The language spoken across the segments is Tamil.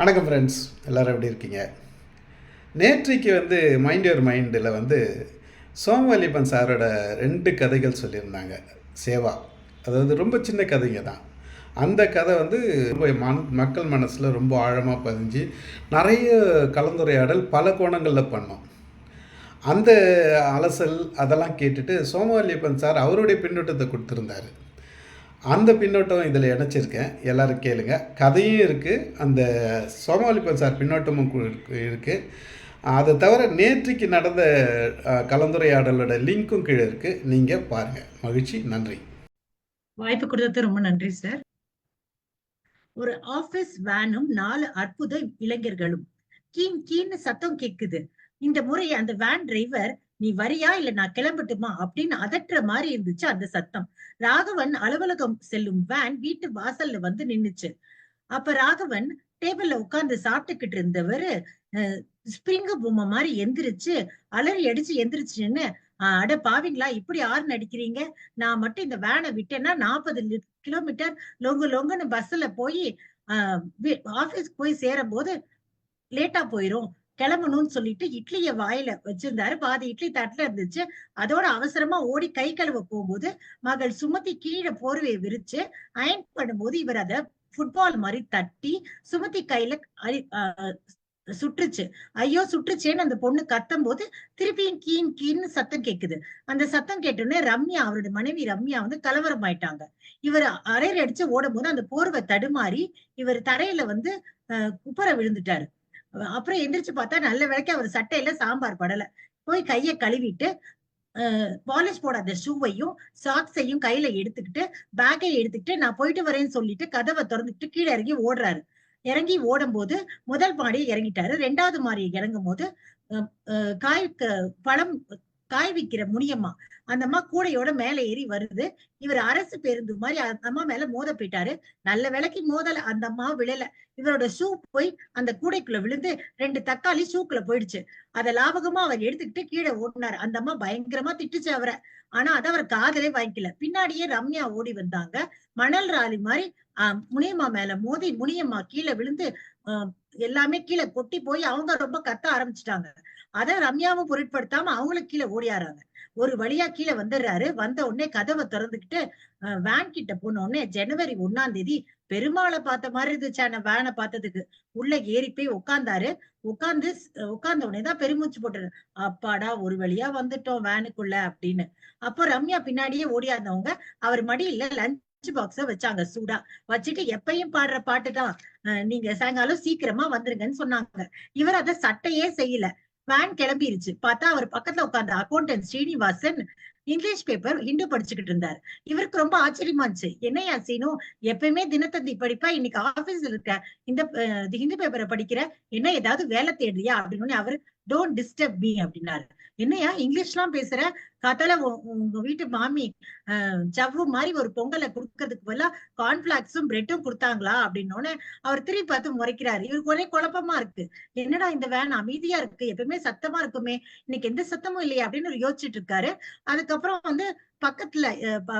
வணக்கம் ஃப்ரெண்ட்ஸ் எல்லோரும் எப்படி இருக்கீங்க? நேற்றைக்கு வந்து மைண்ட் யுவர் மைண்டில் வந்து சோமவல்லிப்பன் சாரோட ரெண்டு கதைகள் சொல்லியிருந்தாங்க. சேவா. அதாவது ரொம்ப சின்ன கதைங்க தான். அந்த கதை வந்து ரொம்ப மன மக்கள் மனசில் ரொம்ப ஆழமாக பதிஞ்சு நிறைய கலந்துரையாடல் பல கோணங்களில் பண்ணோம். அந்த அலசல் அதெல்லாம் கேட்டுட்டு சோமவல்லியப்பன் சார் அவருடைய பின்னூட்டத்தை கொடுத்துருந்தாரு. அந்த பின்னோட்டம் இதில் இணைச்சிருக்கேன். எல்லாரும் கேளுங்க. கதையும் இருக்குது அந்த சோமாலிப்பன் சார் பின்னோட்டமும் இருக்குது அதை தவிர நேற்றுக்கு நடந்த கலந்துரையாடலோட லிங்க்கும் கீழே இருக்குது நீங்கள் பாருங்கள் மகிழ்ச்சி. நன்றி. வாய்ப்பு கொடுத்தது ரொம்ப நன்றி சார். ஒரு ஆபீஸ் வேனும் நாலு அற்புத இளைஞர்களும். கீன் கீன்னு சத்தம் கேக்குது. இந்த முறை அந்த வேன் டிரைவர் நீ வரியா? இல்ல நான் கிளம்பட்டுமா? அப்படின்னு அதட்டுற மாதிரி இருந்துச்சு அந்த சத்தம். ராகவன் அலுவலகம் செல்லும் வேன் வீட்டு வாசல்ல வந்து நின்னுச்சு. அப்ப ராகவன் டேபிள்ல உட்கார்ந்து சாப்பிட்டுக்கிட்டு இருந்தவரு ஸ்பிரிங்கு பொம்மை மாதிரி எந்திரிச்சு அலறி அடிச்சு எந்திரிச்சுன்னு அட பாவிங்களா இப்படி ஆறு நடிக்கிறீங்க நான் மட்டும் இந்த வேனை விட்டேன்னா நாற்பது கிலோமீட்டர் லொங்கு லொங்குன்னு பஸ்ல போய் ஆபீஸ்க்கு போய் சேரும் போது லேட்டா போயிரும். கிளம்பணும்னு சொல்லிட்டு இட்லிய வாயில வச்சிருந்தாரு. பாதி இட்லி தட்டுல இருந்துச்சு. அதோட அவசரமா ஓடி கை கழுவ போகும்போது மகள் சுமதி கீழே போர்வையை விரிச்சு அயன் பண்ணும்போது இவர் அத ஃபுட்பால் மாதிரி தட்டி சுமதி கையில அரி- சுட்டுச்சு ஐயோ சுட்டுச்சேன்னு அந்த பொண்ணு கத்தும் போது திருப்பியும் கீன் கீன்னு சத்தம் கேக்குது. அந்த சத்தம் கேட்டோடனே ரம்யா அவருடைய மனைவி ரம்யா வந்து கலவரம் ஆயிட்டாங்க இவர் அரையர் அடிச்சு ஓடும் போது அந்த போர்வை தடுமாறி இவர் தரையில வந்து குப்பரை விழுந்துட்டாரு. அப்புறம் எந்திரிச்சு பார்த்தா நல்ல வேலைக்கு அவர் சட்டையில சாம்பார் படல. போய் கைய கழுவிட்டு பாலிஷ் போடாத ஷூவையும் சாக்ஸையும் கையில எடுத்துக்கிட்டு பேக்கை எடுத்துக்கிட்டு நான் போயிட்டு வரேன்னு சொல்லிட்டு கதவை திறந்துக்கிட்டு கீழே இறங்கி ஓடுறாரு. இறங்கி ஓடும் போது முதல் மாடியை இறங்கிட்டாரு. ரெண்டாவது மாடியை இறங்கும் போது காய் க- பழம் காய் விற்கிற முனியம்மா அந்த அம்மா கூடையோட மேலே ஏறி வருது. இவர் அரசு பேருந்து மாதிரி அந்த அம்மா மேல மோத போயிட்டாரு. நல்ல விலைக்கு மோதல அந்த அம்மா விழல. இவரோட ஷூ போய் அந்த கூடைக்குள்ள விழுந்து ரெண்டு தக்காளி ஷூக்குள்ள போயிடுச்சு. அத லாபகமா அவர் எடுத்துக்கிட்டு கீழே ஓடினாரு அந்த அம்மா பயங்கரமா திட்டுச்சு அவரை. ஆனா அத அவர் காதலே வாங்கிக்கல. பின்னாடியே ரம்யா ஓடி வந்தாங்க. மணல் ராலி மாதிரி ஆஹ், முனியம்மா மேல மோதி முனியம்மா கீழே விழுந்து ஆஹ், எல்லாமே கீழே கொட்டி போய் அவங்க ரொம்ப கத்த ஆரம்பிச்சிட்டாங்க. அத ரம்யாவும் பொருட்படுத்தாம அவங்களும் கீழே ஓடியாராங்க ஒரு வழியா கீழே வந்துடுறாரு. வந்த உடனே கதவை திறந்துக்கிட்டு வேன் கிட்ட போன உடனே ஜனவரி ஒண்ணாம் தேதி பெருமாளை பார்த்த மாதிரி இருந்துச்சு அந்த வேனை பார்த்ததுக்கு. உள்ள ஏறி போய் உட்கார்ந்தாரு உட்கார்ந்து உட்கார்ந்த உடனே தான் பெருமூச்சு போட்டாரு அப்பாடா ஒரு வழியா வந்துட்டோம் வேனுக்குள்ள அப்படின்னு. அப்போ ரம்யா பின்னாடியே ஓடியாந்தவங்க அவர் மடியில லஞ்ச் பாக்ஸ வச்சாங்க சூடா. வச்சுட்டு எப்பயும் பாடுற பாட்டு தான். நீங்க சாயங்காலம் சீக்கிரமா வந்துருங்கன்னு சொன்னாங்க. இவர் அத சட்டையே செய்யல. வேன் கிளம்பிருச்சு. பார்த்தா அவர் பக்கத்துல உட்கார்ந்த accountant Srinivasan English paper Hindu படிச்சுக்கிட்டு இருந்தாரு. இவருக்கு ரொம்ப ஆச்சரியமா இருந்துச்சு என்னையா சீனு எப்பயுமே தினத்தந்தி படிப்பா இன்னைக்கு ஆபீஸ்ல இருக்க இந்த ஹிந்து பேப்பரை படிக்கிற என்ன ஏதாவது வேலை தேடுறியா? அப்படின்னு உடனே அவரு டோன்ட் டிஸ்டர்ப் மீ அப்படின்னாரு. என்னையா இங்கிலீஷ்லாம் பேசுற காத்தால உ- உங்க வீட்டு மாமி ஜவ்வு மாதிரி ஒரு பொங்கலை கொடுக்கறதுக்கு பதிலா கார்ன்பிளாக்ஸும் பிரெட்டும் கொடுத்தாங்களா அப்படின்னு அவர் திரும்பி பார்த்து முறைக்கிறாரு. இவருக்கு ஒரே குழப்பமா இருக்கு. என்னடா இந்த வேன் அமைதியா இருக்கு? எப்பவுமே சத்தமா இருக்குமே. இன்னைக்கு எந்த சத்தமும் இல்லையா அப்படின்னு யோசிச்சுட்டு இருக்காரு. அதுக்கப்புறம் வந்து பக்கத்துல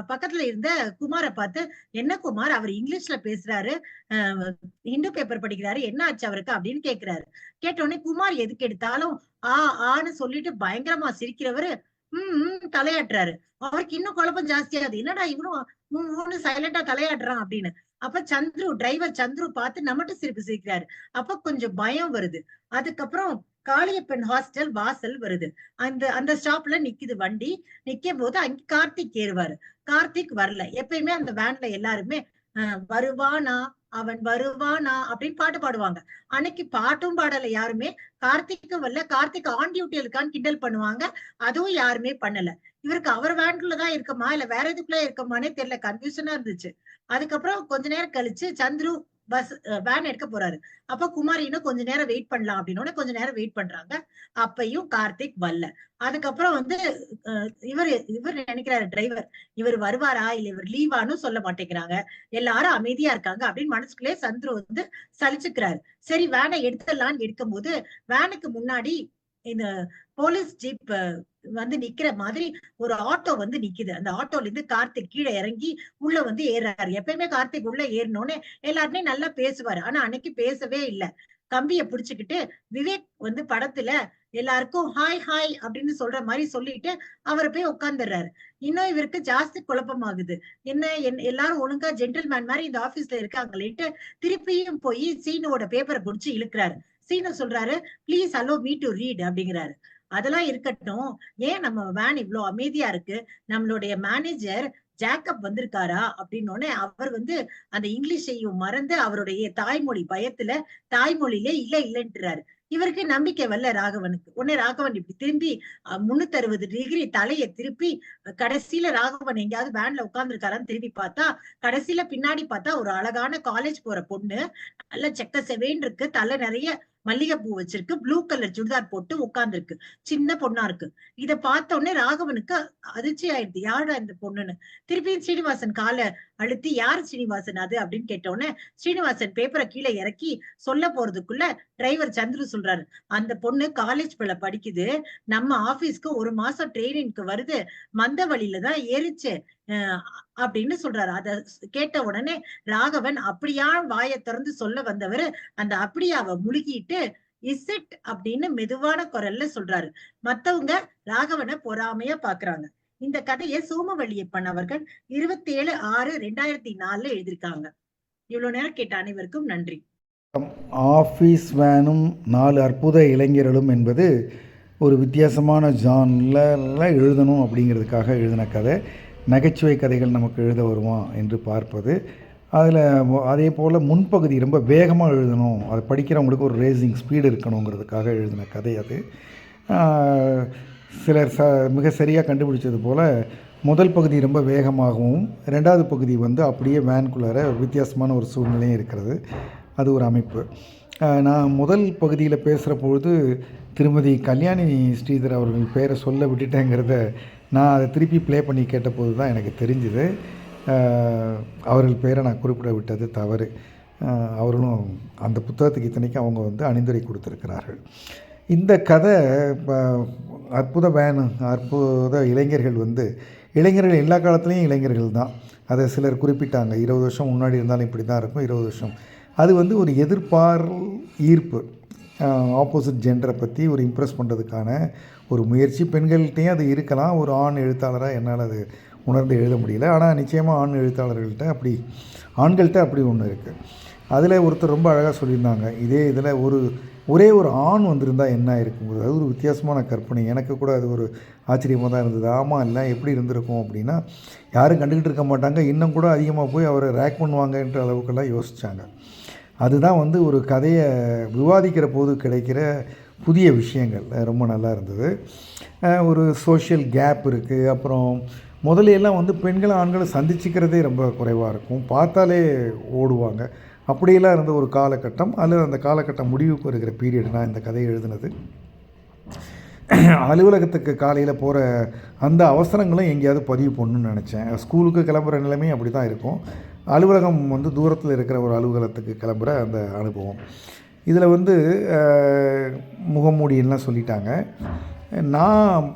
பக்கத்துல இருந்த குமாரை பார்த்து என்ன குமார்? அவர் இங்கிலீஷ்ல பேசுறாரு. இந்து ஹிந்து பேப்பர் படிக்கிறாரு. என்ன ஆச்சு அவருக்கு? அப்படின்னு கேக்குறாரு. கேட்ட உடனே குமார் எதுக்கு எடுத்தாலும் ஆ ஆன்னு சொல்லிட்டு பயங்கரமா சிரிக்கிறவரு உம் உம் தலையாட்டுறாரு. அவருக்கு இன்னும் குழப்பம் ஜாஸ்தியாது என்னடா இவனும் மூணு சைலண்டா தலையாடுறான் அப்படின்னு. அப்ப சந்துரு டிரைவர் சந்துரு பார்த்து நம்மட்டு சிரிப்பு சிரிக்கிறாரு. அப்ப கொஞ்சம் பயம் வருது. அதுக்கப்புறம் காளியப்பன் ஹாஸ்டல் வாசல் வருது. அந்த அந்த ஸ்டாப்ல நிக்குது வண்டி. நிக்கும் போது அங்க கார்த்திக் ஏறுவாரு. கார்த்திக் வரல. எப்பயுமே அந்த வேன்ல எல்லாருமே வருவானா? அவன் வருவானா? அப்படின்னு பாட்டு பாடுவாங்க. அன்னைக்கு பாட்டும் பாடல யாருமே கார்த்திக்கும் வரல. கார்த்திக் ஆன் டியூட்டி இருக்கான்னு கிண்டல் பண்ணுவாங்க. அதுவும் யாருமே பண்ணல. இவருக்கு அவர் வேன்குள்ளதான் இருக்கமா? இல்ல வேற எதுக்குள்ள இருக்கமானே தெரியல. கன்ஃபியூஷனா இருந்துச்சு. அதுக்கப்புறம் கொஞ்ச நேரம் கழிச்சு சந்துரு பஸ் வேன் எடுக்க போறாரு. அப்ப குமார் இன்னும் கொஞ்ச நேரம் வெயிட் பண்ணலாம் அப்படின்னு கொஞ்ச நேரம் வெயிட் பண்றாங்க. அப்பையும் கார்த்திக் வரல. அதுக்கப்புறம் வந்து இவர் இவர் நினைக்கிறாரு டிரைவர் இவர் வருவாரா? இல்ல இவர் லீவான்னு சொல்ல மாட்டேங்கிறாங்க. எல்லாரும் அமைதியா இருக்காங்க அப்படின்னு மனசுக்குள்ளே சந்துரு வந்து சலிச்சுக்கிறாரு. சரி வேனை எடுத்துடலான்னு எடுக்கும் போது வேனுக்கு முன்னாடி இந்த போலீஸ் ஜீப் வந்து நிக்கிற மாதிரி ஒரு ஆட்டோ வந்து நிக்குது. அந்த ஆட்டோல இருந்து கார்த்திக் கீழே இறங்கி உள்ள வந்து ஏறாரு எப்பயுமே கார்த்திக் உள்ள ஏறினோடனே எல்லாருமே நல்லா பேசுவாரு. ஆனா அன்னைக்கு பேசவே இல்ல. கம்பிய புடிச்சுக்கிட்டு விவேக் வந்து படத்துல எல்லாருக்கும் ஹாய் ஹாய் அப்படின்னு சொல்ற மாதிரி சொல்லிட்டு அவர் போய் உட்கார்ந்துடுறாரு இன்னும் இவருக்கு ஜாஸ்தி குழப்பமாகுது. என்ன என்- எல்லாரும் ஒழுங்கா ஜென்டில்மேன் மாதிரி இந்த ஆபீஸ்ல இருக்காங்களேன்ட்டு திருப்பியும் போய் சீனுவோட பேப்பரை புடிச்சு இழுக்கிறாரு. சீனு சொல்றாரு please allow me to read அப்படிங்கிறாரு. அதெல்லாம் இருக்கட்டும். ஏன் நம்ம வேன் இவ்வளவு அமைதியா இருக்கு? நம்மளுடைய மேனேஜர் ஜேக்கப் வந்திருக்காரா? அப்படின்னு அவர் வந்து அந்த இங்கிலீஷையும் மறந்து அவருடைய தாய்மொழி பயத்துல தாய்மொழியிலே இல்ல இல்லைன்றாரு. இவருக்கு நம்பிக்கை வரல ராகவனுக்கு. உடனே ராகவன் இப்படி திரும்பி முன்னூத்தி அறுபது டிகிரி தலையை திருப்பி கடைசியில ராகவன் எங்கேயாவது வேன்ல உட்கார்ந்துருக்காரான்னு திரும்பி பார்த்தா கடைசியில பின்னாடி பார்த்தா ஒரு அழகான காலேஜ் போற பொண்ணு நல்ல செக்க செவேன் இருக்கு தலை நிறைய மல்லிகைப்பூ வச்சிருக்கு. ப்ளூ கலர் சுடிதார் போட்டு உட்கார்ந்துருக்கு. சின்ன பொண்ணா இருக்கு. இத பார்த்த உடனே ராகவனுக்கு அதிர்ச்சி ஆயிடுது. யாரா இந்த பொண்ணுன்னு? திருப்பியும் ஸ்ரீனிவாசன் காலை அழுத்தி யார் ஸ்ரீனிவாசன் அது? அப்படின்னு கேட்ட உடனே ஸ்ரீனிவாசன் பேப்பரை கீழே இறக்கி சொல்ல போறதுக்குள்ள டிரைவர் சந்துரு சொல்றாரு அந்த பொண்ணு காலேஜ் பிள்ளை படிக்குது. நம்ம ஆபீஸ்க்கு ஒரு மாசம் ட்ரைனிங்க்கு வருது. மந்த வழியில தான் ஏறிச்சு. அப்படின்னு சொல்றாரு. அத கேட்ட உடனே ராகவன் அப்படியா வாயை திறந்து சொல்ல வந்தவர் அந்த அப்படியாவ முழுகிட்டு இஸ் அப்படின்னு மெதுவான குரல்ல சொல்றாரு. மத்தவங்க ராகவனை பொறாமையா பாக்குறாங்க. இந்த கதையை சோமவள்ளியப்பன் அவர்கள் இருபத்தி ஏழு ஆறு ரெண்டாயிரத்தி நாலுல எழுதியிருக்காங்க. இவ்வளவு நேரம் கேட்ட அனைவருக்கும் நன்றி. ஆஃபீஸ் வேனும் நாலு அற்புத இளைஞர்களும் என்பது ஒரு வித்தியாசமான ஜான்ல எழுதணும் அப்படிங்கிறதுக்காக எழுதின கதை. நகைச்சுவை கதைகள் நமக்கு எழுத வருமா என்று பார்ப்பது. அதில் அதே போல் முன்பகுதி ரொம்ப வேகமாக எழுதணும். அதை படிக்கிறவங்களுக்கு ஒரு ரேசிங் ஸ்பீடு இருக்கணுங்கிறதுக்காக எழுதின கதை அது. சிலர் ச மிக சரியாக கண்டுபிடிச்சது போல் முதல் பகுதி ரொம்ப வேகமாகவும் ரெண்டாவது பகுதி வந்து அப்படியே வேன்குள்ளார வித்தியாசமான ஒரு சூழ்நிலையும் இருக்கிறது. அது ஒரு அமைப்பு. நான் முதல் பகுதியில் பேசுகிற பொழுது திருமதி கல்யாணி ஸ்ரீதர் அவர்கள் பேரை சொல்ல விட்டுட்டேங்கிறத நான் அதை திருப்பி ப்ளே பண்ணி கேட்டபோது தான் எனக்கு தெரிஞ்சுது. அவர்கள் பேரை நான் குறிப்பிட விட்டது தவறு. அவர்களும் அந்த புத்தகத்துக்கு இத்தனைக்கும் அவங்க வந்து அணிந்துரை கொடுத்துருக்கிறார்கள். இந்த கதை இப்போ அற்புத வேன் அற்புத இளைஞர்கள் வந்து இளைஞர்கள் எல்லா காலத்துலேயும் இளைஞர்கள் தான். அதை சிலர் குறிப்பிட்டாங்க. இருபது வருஷம் முன்னாடி இருந்தாலும் இப்படி தான் இருக்கும். இருபது வருஷம். அது வந்து ஒரு எதிர்பார் ஈர்ப்பு. ஆப்போசிட் ஜெண்டரை பற்றி ஒரு இம்ப்ரெஸ் பண்ணுறதுக்கான ஒரு முயற்சி. பெண்கள்கிட்டையும் அது இருக்கலாம். ஒரு ஆண் எழுத்தாளராக என்னால் அது உணர்ந்து எழுத முடியல. ஆனால் நிச்சயமாக ஆண் எழுத்தாளர்கள்ட்ட அப்படி ஆண்கள்கிட்ட அப்படி ஒன்று இருக்குது அதில் ஒருத்தர் ரொம்ப அழகாக சொல்லியிருந்தாங்க. இதே இதில் ஒரு ஒரே ஒரு ஆண் வந்திருந்தா என்ன இருக்குங்கிறது அது ஒரு வித்தியாசமான கற்பனை. எனக்கு கூட அது ஒரு ஆச்சரியமாக தான் இருந்தது. ஆமாம் இல்லை எப்படி இருந்திருக்கும் அப்படின்னா யாரும் கண்டுக்கிட்டு இருக்க மாட்டாங்க. இன்னும் கூட அதிகமாக போய் அவரை ரேக் பண்ணுவாங்கன்ற அளவுக்கெல்லாம் யோசித்தாங்க அதுதான் வந்து ஒரு கதையை விவாதிக்கிற போது கிடைக்கிற புதிய விஷயங்கள். ரொம்ப நல்லா இருந்தது. ஒரு சோஷியல் கேப் இருக்குது அப்புறம் முதலையெல்லாம் வந்து பெண்களும் ஆண்களும் சந்திச்சுக்கிறதே ரொம்ப குறைவாக இருக்கும். பார்த்தாலே ஓடுவாங்க. அப்படியெல்லாம் இருந்த ஒரு காலகட்டம். அல்லது அந்த காலகட்டம் முடிவுக்கு வருகிற பீரியட் நான் இந்த கதையை எழுதினது. அலுவலகத்துக்கு காலையில் போகிற அந்த அவசரங்களும் எங்கேயாவது பதிவு பண்ணணும்னு நினச்சேன். ஸ்கூலுக்கு கிளம்புற நிலைமையும் அப்படி தான் இருக்கும். அலுவலகம் வந்து தூரத்தில் இருக்கிற ஒரு அலுவலகத்துக்கு கிளம்புற அந்த அனுபவம். இதில் வந்து முகமூடின்லாம் சொல்லிட்டாங்க. நான்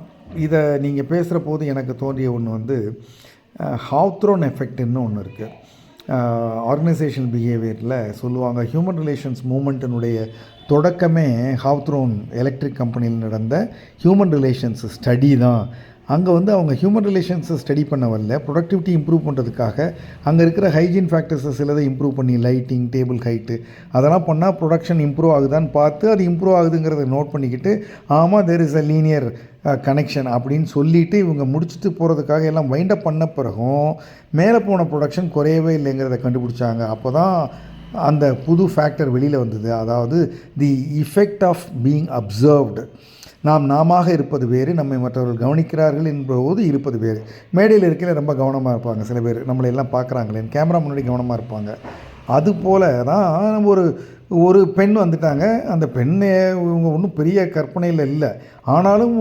இதை நீங்கள் பேசுகிற போது எனக்கு தோன்றிய ஒன்று வந்து ஹாவ்த்ரோன் எஃபெக்ட்னு ஒன்று இருக்குது ஆர்கனைசேஷன் பிஹேவியரில் சொல்லுவாங்க. ஹியூமன் ரிலேஷன்ஸ் மூமெண்ட்டினுடைய தொடக்கமே ஹாவ்த்ரோன் எலக்ட்ரிக் கம்பெனியில் நடந்த ஹியூமன் ரிலேஷன்ஸ் ஸ்டடி தான். அங்கே வந்து அவங்க ஹியூமன் ரிலேஷன்ஸை ஸ்டடி பண்ண வரல. ப்ரொடக்டிவிட்டி இம்ப்ரூவ் பண்ணுறதுக்காக அங்கே இருக்கிற ஹைஜீன் ஃபேக்டர்ஸை சிலதை இம்ப்ரூவ் பண்ணி லைட்டிங் டேபிள் ஹைட்டு அதெல்லாம் பண்ணால் ப்ரொடக்ஷன் இம்ப்ரூவ் ஆகுதான்னு பார்த்து அது இம்ப்ரூவ் ஆகுதுங்கிறத நோட் பண்ணிக்கிட்டு ஆமாம் there is a linear connection அப்படின்னு சொல்லிவிட்டு இவங்க முடிச்சுட்டு போகிறதுக்காக எல்லாம் வைண்டப் பண்ண பிறகும் மேலே போன ப்ரொடக்ஷன் குறையவே இல்லைங்கிறத கண்டுபிடிச்சாங்க. அப்போ தான் அந்த புது ஃபேக்டர் வெளியில் வந்தது. அதாவது the effect of being observed நாம் நாமாக இருப்பது வேறு நம்மை மற்றவர்கள் கவனிக்கிறார்கள் என்பது இருப்பது வேறு. மேடையில் இருக்கையில் ரொம்ப கவனமாக இருப்பாங்க சில பேர். நம்மளை எல்லாம் பார்க்குறாங்களே கேமரா முன்னாடி கவனமாக இருப்பாங்க. அது போல தான் நம்ம ஒரு ஒரு பெண் வந்துட்டாங்க. அந்த பெண்ணை இவங்க ஒன்றும் பெரிய கற்பனையில் இல்லை. ஆனாலும்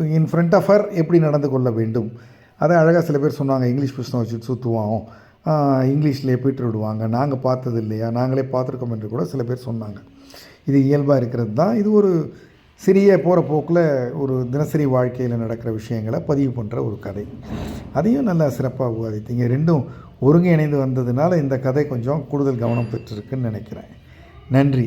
இன் ஃப்ரண்ட் ஆஃப் ஹர் எப்படி நடந்து கொள்ள வேண்டும்? அதை அழகாக சில பேர் சொன்னாங்க. இங்கிலீஷ் புஸ்தகம் வச்சுட்டு சுற்றுவோம் இங்கிலீஷ்லேயே போயிட்டு விடுவாங்க. நாங்கள் பார்த்தது இல்லையா நாங்களே பார்த்துருக்கோம் என்று கூட சில பேர் சொன்னாங்க. இது இயல்பாக இருக்கிறது தான் இது ஒரு சிறிய போகிற போக்கில் ஒரு தினசரி வாழ்க்கையில் நடக்கிற விஷயங்களை பதிவு பண்ணுற ஒரு கதை. அதையும் நல்லா சிறப்பாக விவாதித்தீங்க. ரெண்டும் ஒருங்கிணைந்து வந்ததுனால இந்த கதை கொஞ்சம் கூடுதல் கவனம் பெற்றிருக்குன்னு நினைக்கிறேன். நன்றி.